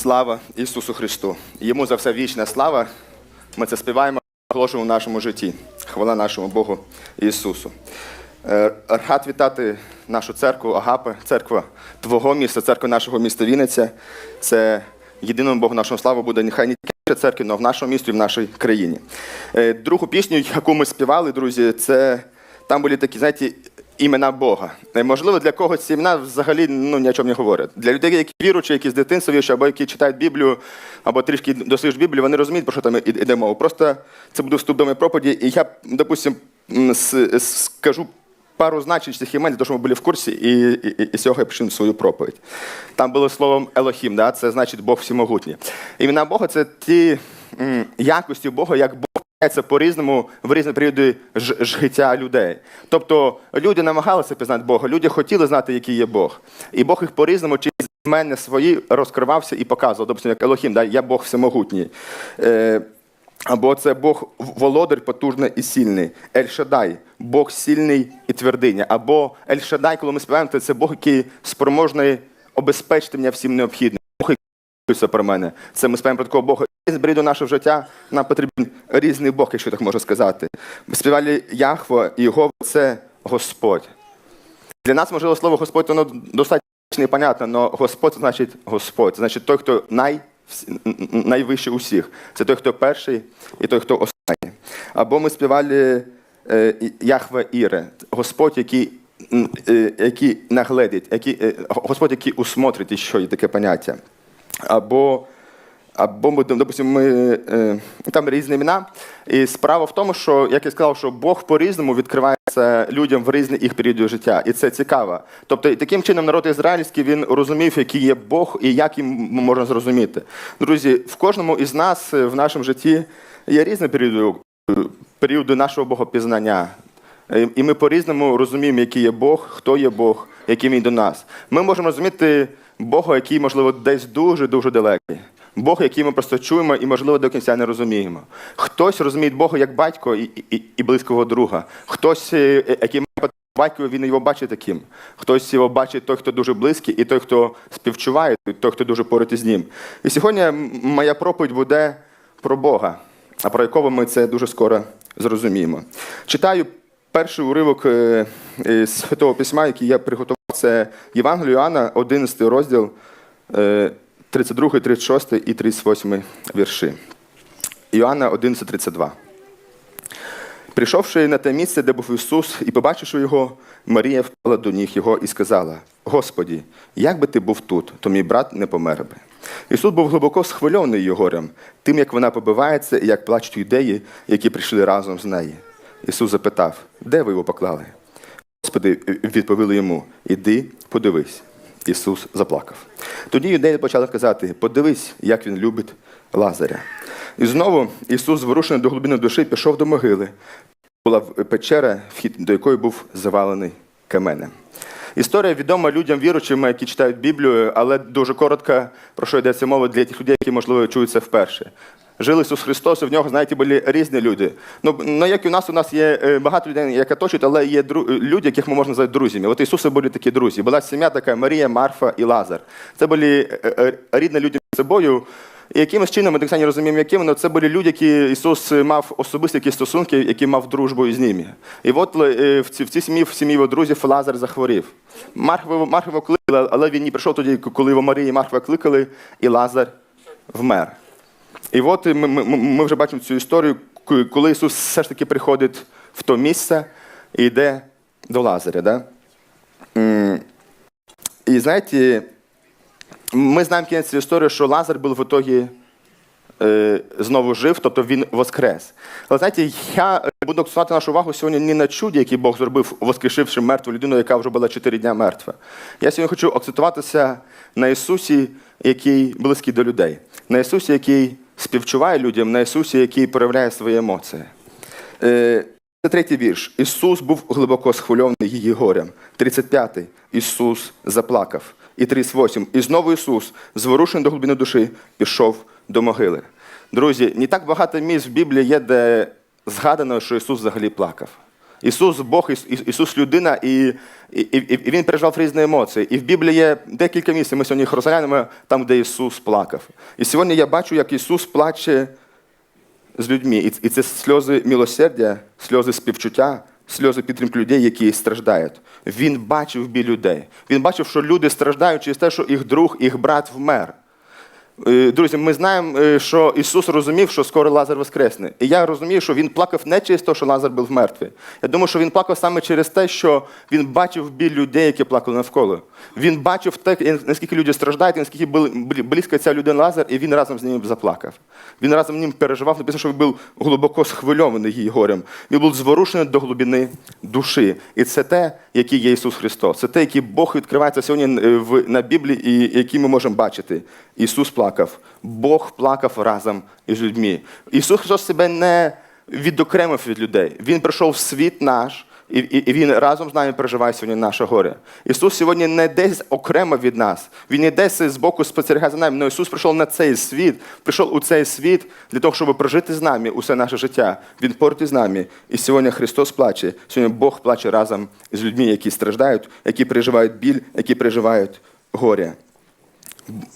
Слава Ісусу Христу! Йому за все вічна слава. Ми це співаємо, оголошуємо в нашому житті. Хвала нашому Богу Ісусу. Е, Рад вітати нашу церкву Агапи, церква Твого міста, церква нашого міста Вінниця. Це єдиному Богу нашому славу буде нехай не тільки церкві, але в нашому місті і в нашій країні. Е, Другу пісню, яку ми співали, друзі, це там були такі, знаєте, імена Бога. Е, Можливо, для когось ці імена взагалі ну, ні о чому не говорять. Для людей, які віруючі, які з дитинства віруючі, або які читають Біблію, або трішки досліджують Біблію, вони розуміють, про що там іде мова. Просто це буде вступ до моєї проповіді, і я, допустим, скажу пару значень цих імен, того, щоб ви були в курсі, і, і, і з цього я почну свою проповідь. Там було словом Елохім, да? це значить Бог всемогутній. Імена Бога це ті якості Бога, як Бог по-різному в різні періоди життя людей. Тобто люди намагалися пізнати Бога, люди хотіли знати, який є Бог. І Бог їх по-різному через мене свої розкривався і показував. Тобто, як Елохім, да? я Бог всемогутній. Е, або це Бог володар потужний і сильний. Ель-Шадай, Бог сильний і твердиня. Або Ель-Шадай, коли ми співаємо, то це Бог, який спроможний обезпечити мене всім необхідним. Бог, який про мене. Це ми співаємо про такого Бога. Зберіть до нашого життя нам потрібен різний Бог, якщо так можна сказати. Ми співали Яхво і Його це Господь. Для нас, можливо, слово Господь, воно достатньо непонятно, але Господь значить Господь. Значить той, хто най, найвищий усіх. Це той, хто перший і той, хто останній. Або ми співали е, Яхве Іре, Господь, який, е, який нагледить, який, е, Господь, який усмотрить, що є таке поняття. Або або ми, допустимо, ми, е, там різні імена. І справа в тому, що, як я сказав, що Бог по-різному відкривається людям в різні їх періоди життя. І це цікаво. Тобто, таким чином народ ізраїльський він розумів, який є Бог і як їм можна зрозуміти. Друзі, в кожному із нас е, в нашому житті є різні періоди, е, періоди нашого богопізнання. І ми по-різному розуміємо, який є Бог, хто є Бог, який він до нас. Ми можемо розуміти Бога, який, можливо, десь дуже-дуже далекий. Бог, який ми просто чуємо і, можливо, до кінця не розуміємо. Хтось розуміє Бога як батько і, і, і близького друга. Хтось, е, який має батько, він його бачить таким. Хтось його бачить той, хто дуже близький, і той, хто співчуває, і той, хто дуже поруч із ним. І сьогодні моя проповідь буде про Бога, а про якого ми це дуже скоро зрозуміємо. Читаю перший уривок е, е, з Святого Письма, який я приготував, це Євангелію Іоанна, 11 розділ, е, 32, 36 і 38 вірші. Іоанна 11, 32. Прийшовши на те місце, де був Ісус, і побачивши його, Марія впала до ніг його і сказала: Господі, як би ти був тут, то мій брат не помер би. Ісус був глибоко схвильований її горем, тим, як вона побивається і як плачуть юдеї, які прийшли разом з нею. Ісус запитав, де ви його поклали? Господи, відповіли йому: Іди, подивись. Ісус заплакав. Тоді юдеї почали казати: подивись, як він любить Лазаря. І знову Ісус, зворушений до глибини душі, пішов до могили. Була печера, вхід до якої був завалений каменем. Історія відома людям віручим, які читають Біблію, але дуже коротка, про що йдеться мова для тих людей, які, можливо, чують це вперше. Жив Ісус Христос, і в нього, знаєте, були різні люди. Ну, ну як і у нас, у нас є е, багато людей, які точать, але є дру... люди, яких ми можна назвати друзями. От Ісуса були такі друзі. Була сім'я така Марія, Марфа і Лазар. Це були е, е, рідні люди між собою. І якимось чином, ми так само розуміємо, яким, але це були люди, які Ісус мав особисті якісь стосунки, які мав дружбу із ними. І от в цій, в цій сім'ї, в сім'ї його друзів Лазар захворів. Марфа Марфа кликали, але він не прийшов тоді, коли його Марія і Марфа кликали, і Лазар вмер. І от ми, ми, ми вже бачимо цю історію, коли Ісус все ж таки приходить в то місце і йде до Лазаря. Да? І знаєте, ми знаємо кінець цієї історії, що Лазар був в ітогі е, знову жив, тобто він воскрес. Але знаєте, я буду акцентувати нашу увагу сьогодні не на чуді, який Бог зробив, воскрешивши мертву людину, яка вже була 4 дня мертва. Я сьогодні хочу акцентуватися на Ісусі, який близький до людей, на Ісусі, який співчуває людям, на Ісусі, який проявляє свої емоції. Це третій вірш. Ісус був глибоко схвильований її горем. 35-й. Ісус заплакав. І 38. І знову Ісус, зворушений до глибини душі, пішов до могили. Друзі, не так багато місць в Біблії є, де згадано, що Ісус взагалі плакав. Ісус Бог, Іс- Іс- Ісус людина, і, і, і, Він переживав різні емоції. І в Біблії є декілька місць, ми сьогодні їх розглянемо там, де Ісус плакав. І сьогодні я бачу, як Ісус плаче з людьми. І це сльози милосердя, сльози співчуття, сльози підтримки людей, які страждають. Він бачив біль людей. Він бачив, що люди страждають через те, що їх друг, їх брат вмер. Е, Друзі, ми знаємо, е, що Ісус розумів, що скоро Лазар воскресне. І я розумію, що Він плакав не через те, що Лазар був мертвий. Я думаю, що він плакав саме через те, що він бачив біль людей, які плакали навколо. Він бачив те, наскільки люди страждають, наскільки близько ця людина Лазар, і він разом з ним заплакав. Він разом з ним переживав, написано, що він був глибоко схвильований її горем. Він був зворушений до глибини душі. І це те, який є Ісус Христос. Це те, який Бог відкривається сьогодні е, на Біблії, і який ми можемо бачити. Ісус плакав, Бог плакав разом із людьми. Ісус Христос себе не відокремив від людей. Він прийшов в світ наш, і, і, Він разом з нами переживає сьогодні наше горе. Ісус сьогодні не десь окремо від нас. Він не десь з боку спостерігає за нами. Але Ісус прийшов на цей світ, прийшов у цей світ для того, щоб прожити з нами усе наше життя. Він поруч із нами. І сьогодні Христос плаче. Сьогодні Бог плаче разом з людьми, які страждають, які переживають біль, які переживають горе.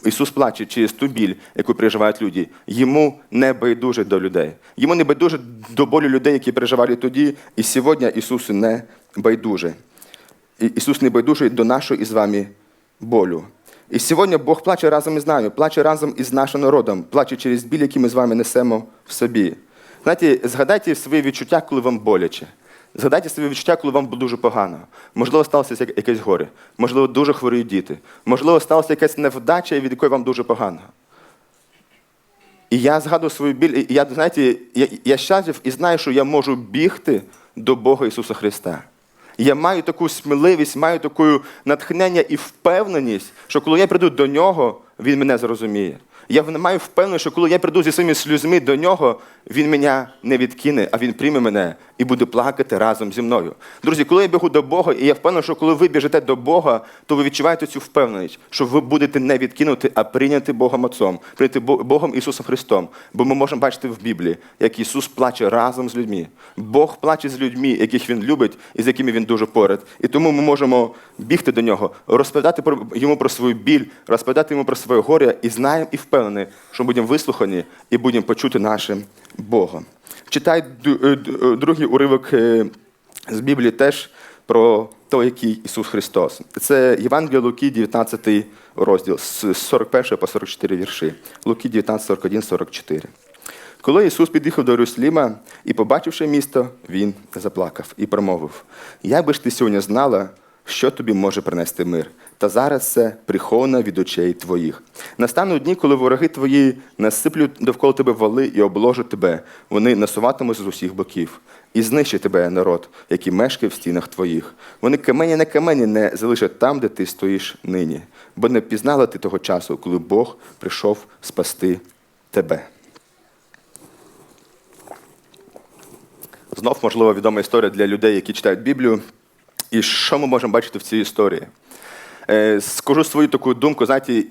Ісус плаче через ту біль, яку переживають люди. Йому не байдуже до людей. Йому не байдуже до болю людей, які переживали тоді. І сьогодні Ісусу не байдуже. І Ісус не байдужий до нашого із вами болю. І сьогодні Бог плаче разом із нами, плаче разом із нашим народом, плаче через біль, який ми з вами несемо в собі. Знаєте, згадайте свої відчуття, коли вам боляче. Згадайте свої відчуття, коли вам дуже погано. Можливо, сталося якесь горе, можливо, дуже хворіють діти, можливо, сталася якась невдача, від якої вам дуже погано. І я згадую свою біль, і я, знаєте, я, я щаслив і знаю, що я можу бігти до Бога Ісуса Христа. Я маю таку сміливість, маю таке натхнення і впевненість, що коли я прийду до нього, він мене зрозуміє. Я маю впевненість, що коли я прийду зі своїми сльозми до нього, він мене не відкине, а він прийме мене і буде плакати разом зі мною. Друзі, коли я бігу до Бога, і я впевнений, що коли ви біжите до Бога, то ви відчуваєте цю впевненість, що ви будете не відкинути, а прийняти Богом Отцом, прийняти Бо- Богом Ісусом Христом. Бо ми можемо бачити в Біблії, як Ісус плаче разом з людьми. Бог плаче з людьми, яких Він любить і з якими Він дуже поряд. І тому ми можемо бігти до нього, розповідати йому про свою біль, розповідати йому про своє горе, і знаємо і впевнені, що будемо вислухані і будемо почути нашим Богом. Читай е, е, другий уривок е, з Біблії теж про те, який Ісус Христос. Це Євангелія Луки, 19 розділ, з 41 по 44 вірші. Луки 19, 41, 44. Коли Ісус під'їхав до Єрусалима і, побачивши місто, Він заплакав і промовив: Як би ж ти сьогодні знала, що тобі може принести мир? Та зараз це приховано від очей твоїх. Настануть дні, коли вороги твої насиплють довкола тебе вали і обложать тебе. Вони насуватимуть з усіх боків. І знищить тебе народ, який мешкає в стінах твоїх. Вони камені на камені не залишать там, де ти стоїш нині, бо не пізнала ти того часу, коли Бог прийшов спасти тебе. Знов, можливо, відома історія для людей, які читають Біблію. І що ми можемо бачити в цій історії? Е, Скажу свою таку думку, знаєте,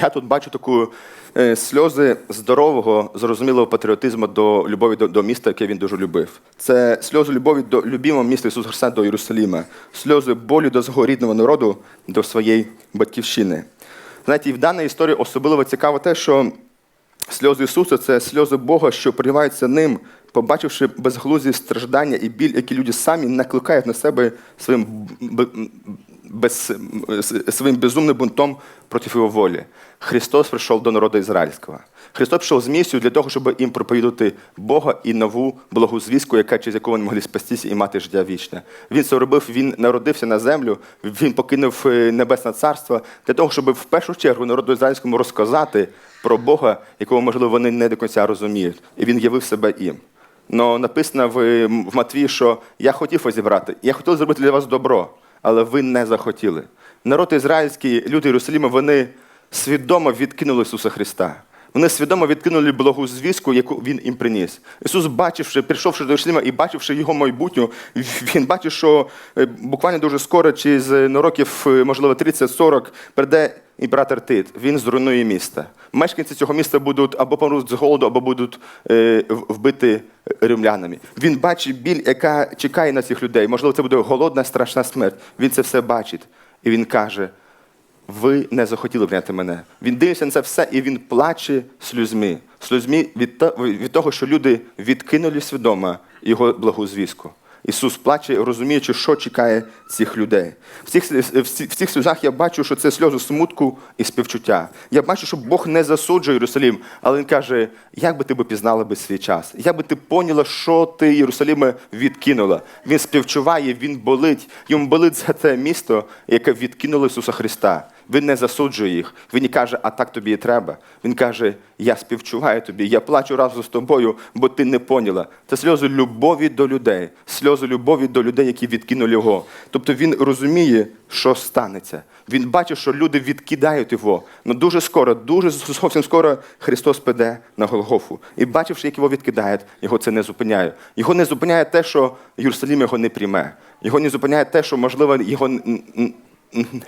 я тут бачу таку е, сльози здорового, зрозумілого патріотизму до любові до, до міста, яке він дуже любив. Це сльози любові до любимого міста Ісуса Христа до Єрусалима, сльози болю до свого рідного народу, до своєї батьківщини. Знаєте, і в даній історії особливо цікаво те, що Сльози Ісуса це сльози Бога, що проливаються ним, побачивши безглузді страждання і біль, які люди самі накликають на себе своїм, без, своїм безумним бунтом проти його волі. Христос прийшов до народу ізраїльського. Христос прийшов з місією для того, щоб їм проповідати Бога і нову благу звістку, яка через яку вони могли спастися і мати життя вічне. Він це робив, він народився на землю, він покинув е, небесне царство для того, щоб в першу чергу народу ізраїльському розказати про Бога, якого, можливо, вони не до кінця розуміють. І він явив себе їм. Но написано в, Матвії, що я хотів вас зібрати, я хотів зробити для вас добро, але ви не захотіли. Народ ізраїльський, люди Єрусалима, вони свідомо відкинули Ісуса Христа. Вони свідомо відкинули благу звістку, яку він їм приніс. Ісус, бачивши, прийшовши до Єрусалима і бачивши його майбутню, він бачив, що е, буквально дуже скоро, через ну, років, е, можливо, 30-40, прийде імператор Тит. Він зруйнує місто. Мешканці цього міста будуть або помруть з голоду, або будуть е, в- римлянами. Він бачить біль, яка чекає на цих людей. Можливо, це буде голодна, страшна смерть. Він це все бачить. І він каже: ви не захотіли прийняти мене. Він дивиться на це все і він плаче сльозьми. Сльозьми від, то- від того, що люди відкинули свідомо його благу звістку. Ісус плаче, розуміючи, що чекає цих людей. В цих, в цих сльозах я бачу, що це сльози смутку і співчуття. Я бачу, що Бог не засуджує Єрусалим, але Він каже, як би ти пізнала би свій час, як би ти поняла, що ти Єрусалиме відкинула. Він співчуває, він болить. Йому болить за те місто, яке відкинуло Ісуса Христа. Він не засуджує їх. Він не каже, а так тобі і треба. Він каже, я співчуваю тобі, я плачу разом з тобою, бо ти не поняла. Це сльози любові до людей, сльози любові до людей, які відкинули його. Тобто він розуміє, що станеться. Він бачить, що люди відкидають його. Ну дуже скоро, дуже зовсім скоро Христос піде на Голгофу. І бачивши, як його відкидають, його це не зупиняє. Його не зупиняє те, що Єрусалим його не прийме. Його не зупиняє те, що, можливо, його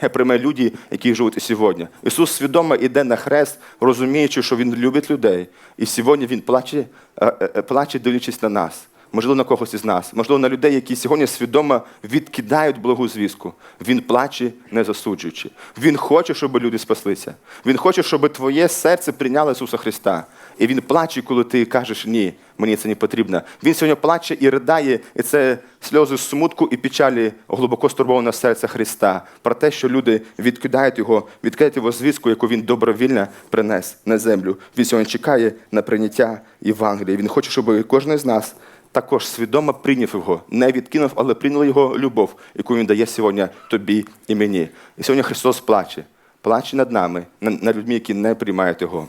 не прийме люди, які живуть і сьогодні. Ісус свідомо йде на хрест, розуміючи, що Він любить людей. І сьогодні Він плаче, е, е, плаче дивлячись на нас. Можливо, на когось із нас, можливо, на людей, які сьогодні свідомо відкидають благу звістку. Він плаче, не засуджуючи. Він хоче, щоб люди спаслися. Він хоче, щоб твоє серце прийняло Ісуса Христа. І він плаче, коли ти кажеш ні, мені це не потрібно. Він сьогодні плаче і ридає, і це сльози смутку і печалі глибоко стурбованого серця Христа про те, що люди відкидають його, відкидають його звістку, яку він добровільно принес на землю. Він сьогодні чекає на прийняття Євангелія. Він хоче, щоб кожен з нас також свідомо прийняв його, не відкинув, але прийняв його любов, яку він дає сьогодні тобі і мені. І сьогодні Христос плаче, плаче над нами, над людьми, які не приймають його.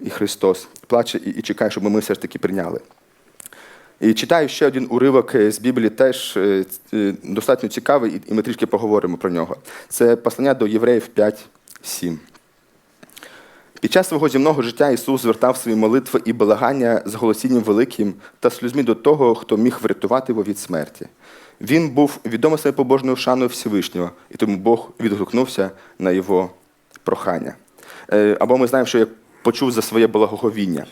І Христос плаче і, чекає, щоб ми все ж таки прийняли. І читаю ще один уривок з Біблії, теж е, е, достатньо цікавий, і- ми трішки поговоримо про нього. Це послання до Євреїв 5.7. Під час свого земного життя Ісус звертав свої молитви і благання з голосінням великим та сльозьми до того, хто міг врятувати його від смерті. Він був відомий своєю побожною шаною Всевишнього, і тому Бог відгукнувся на його прохання. Е, Або ми знаємо, що я почув за своє благоговіння.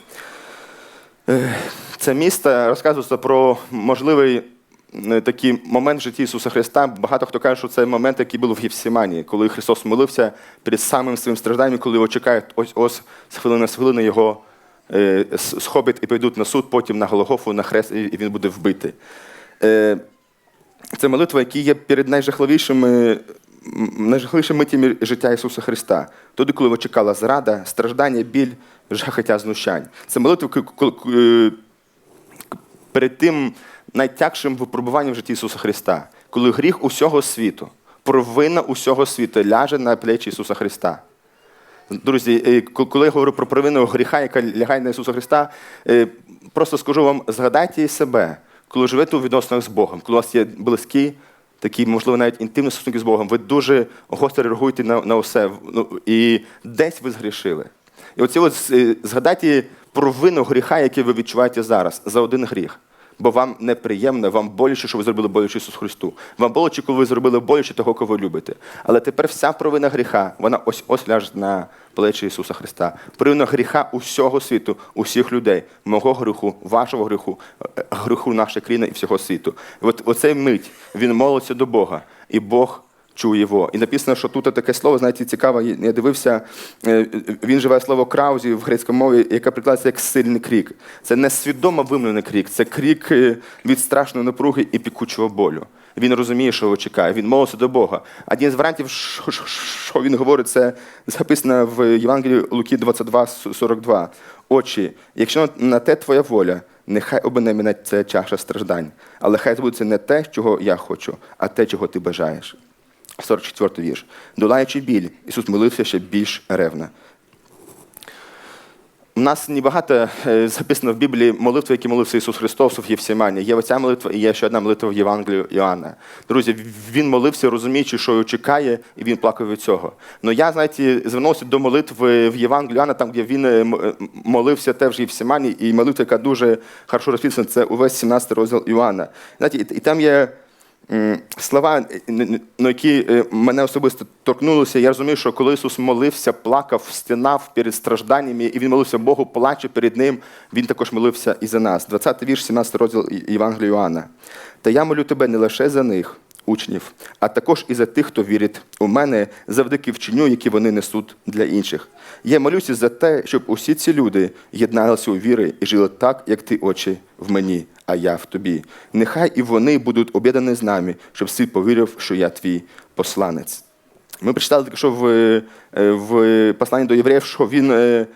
Е, Це місто розказується про можливий такий момент в житті Ісуса Христа. Багато хто каже, що це момент, який був в Євсімані, коли Христос молився перед самим своїм стражданням, коли його чекають ось ось з хвилини на хвилину його е, с- і прийдуть на суд, потім на Голгофу, на хрест, і він буде вбитий. Е, Це молитва, які є перед найжахливішими, найжахливішими миттями життя Ісуса Христа. Тоді, коли його чекала зрада, страждання, біль, жахаття, знущань. Це молитва, коли- е, перед тим найтягшим випробуванням в житті Ісуса Христа, коли гріх усього світу, провина усього світу ляже на плечі Ісуса Христа. Друзі, е, коли я говорю про провину гріха, яка лягає на Ісуса Христа, е, просто скажу вам, згадайте себе, коли живете у відносинах з Богом, коли у вас є близькі, такі, можливо, навіть інтимні стосунки з Богом, ви дуже гостро реагуєте на, на все, ну, і десь ви згрішили. І оці от е, згадайте провину гріха, який ви відчуваєте зараз, за один гріх. Бо вам неприємно, вам боляче, що ви зробили боляче Ісусу Христу. Вам боляче, коли ви зробили боляче того, кого ви любите. Але тепер вся провина гріха, вона ось ось ляже на плечі Ісуса Христа. Провина гріха усього світу, усіх людей, мого гріху, вашого гріху, е, гріху нашої країни і всього світу. І от оцей мить він молиться до Бога, і Бог чує його. І написано, що тут таке слово, знаєте, цікаве, я дивився, е, він живе слово краузі в грецькій мові, яке прикладається як сильний крик. Це не свідомо вимовлений крик, це крик е, від страшної напруги і пікучого болю. Він розуміє, що його чекає, він молиться до Бога. Один з варіантів, що він говорить, це записано в Євангелії Луки 22, 42. Очі, якщо на те твоя воля, нехай обине мене ця чаша страждань, але хай збудеться не те, чого я хочу, а те, чого ти бажаєш. 44 вірш. Долаючи біль, Ісус молився ще більш ревно. У нас небагато е, записано в Біблії молитви, які молився Ісус Христос в Євсімані. Є оця молитва і є ще одна молитва в Євангелії Іоанна. Друзі, він молився, розуміючи, що його чекає, і він плакав від цього. Ну я, знаєте, звернувся до молитви в Євангелії Іоанна, там, де він е, е, молився теж в Євсімані, і молитва, яка дуже хорошо розписана, це увесь 17 розділ Іоанна. Знаєте, і, там є слова, е, ну, які е, мене особисто торкнулися. Я розумію, що коли Ісус молився, плакав, стінав перед стражданнями, і Він молився Богу, плаче перед Ним, Він також молився і за нас. 20 вірш, 17 розділ Євангелія Іоанна. Та я молю тебе не лише за них, учнів, а також і за тих, хто вірить у мене, завдяки вченню, які вони несуть для інших. Я молюся за те, щоб усі ці люди єдналися у віри і жили так, як ти, очі, в мені, а я в тобі. Нехай і вони будуть об'єднані з нами, щоб світ повірив, що я твій посланець. Ми прочитали що в, е, в посланні до євреїв, що він е,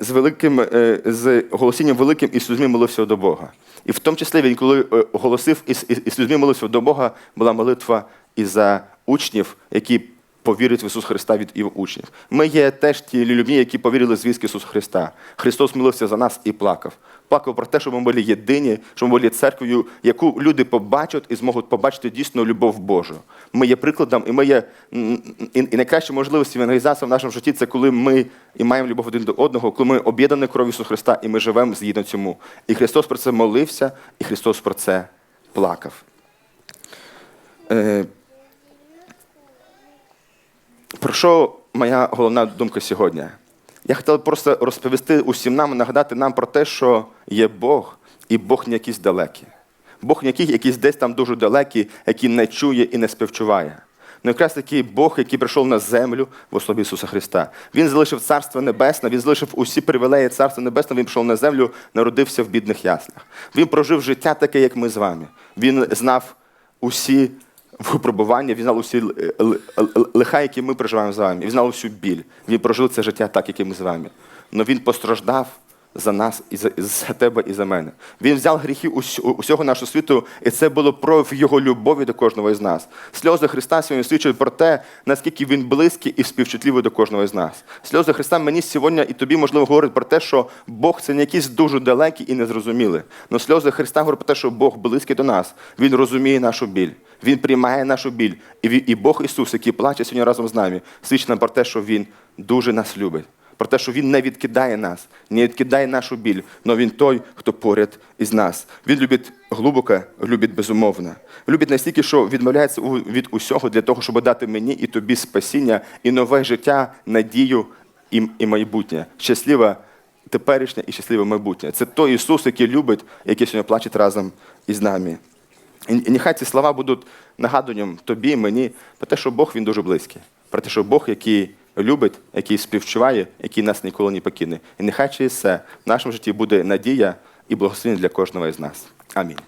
з великим, е, з голосінням великим і з людьми молився до Бога. І в тому числі він, коли е, голосив і з людьми молився до Бога, була молитва і за учнів, які повірять в Ісуса Христа від його учнів. Ми є теж ті людьми, які повірили звістки Ісуса Христа. Христос молився за нас і плакав. Плакав про те, щоб ми були єдині, щоб ми були церквою, яку люди побачать і зможуть побачити дійсно любов Божу. Ми є прикладом, і ми є і, найкраща можливість евангелізації в нашому житті це коли ми і маємо любов один до одного, коли ми об'єднані кров'ю Ісуса Христа, і ми живемо згідно цьому. І Христос про це молився, і Христос про це плакав. Про що моя головна думка сьогодні? Я хотів просто розповісти усім нам, нагадати нам про те, що є Бог, і Бог не якийсь далекий. Бог не який- якийсь десь там дуже далекий, який не чує і не співчуває. Ну, якраз такий Бог, який прийшов на землю в особі Ісуса Христа. Він залишив Царство Небесне, Він залишив усі привілеї Царства Небесного, Він прийшов на землю, народився в бідних яслях. Він прожив життя таке, як ми з вами. Він знав усі випробування, він знав усі л- лиха, які ми проживаємо з вами. Він знав усю біль. Він прожив це життя так, як і ми з вами. Але він постраждав за нас і за, за тебе і за мене. Він взяв гріхи усього нашого світу, і це було прояв його любові до кожного із нас. Сльози Христа сьогодні свідчать про те, наскільки він близький і співчутливий до кожного із нас. Сльози Христа мені сьогодні і тобі можливо говорять про те, що Бог це не якийсь дуже далекий і незрозумілий. Але сльози Христа говорять про те, що Бог близький до нас. Він розуміє нашу біль. Він приймає нашу біль. І, і Бог Ісус, який плаче сьогодні разом з нами, свідчить нам про те, що Він дуже нас любить. Про те, що Він не відкидає нас, не відкидає нашу біль, але Він той, хто поряд із нас. Він любить глибоко, любить безумовно. Любить настільки, що відмовляється від усього для того, щоб дати мені і тобі спасіння, і нове життя, надію і, майбутнє. Щасливе теперішнє і щасливе майбутнє. Це той Ісус, який любить, який сьогодні плаче разом із нами. І нехай ці слова будуть нагадуванням тобі, мені, про те, що Бог він дуже близький, про те, що Бог, який любить, який співчуває, який нас ніколи не покине. І нехай через це в нашому житті буде надія і благословення для кожного із нас. Амінь.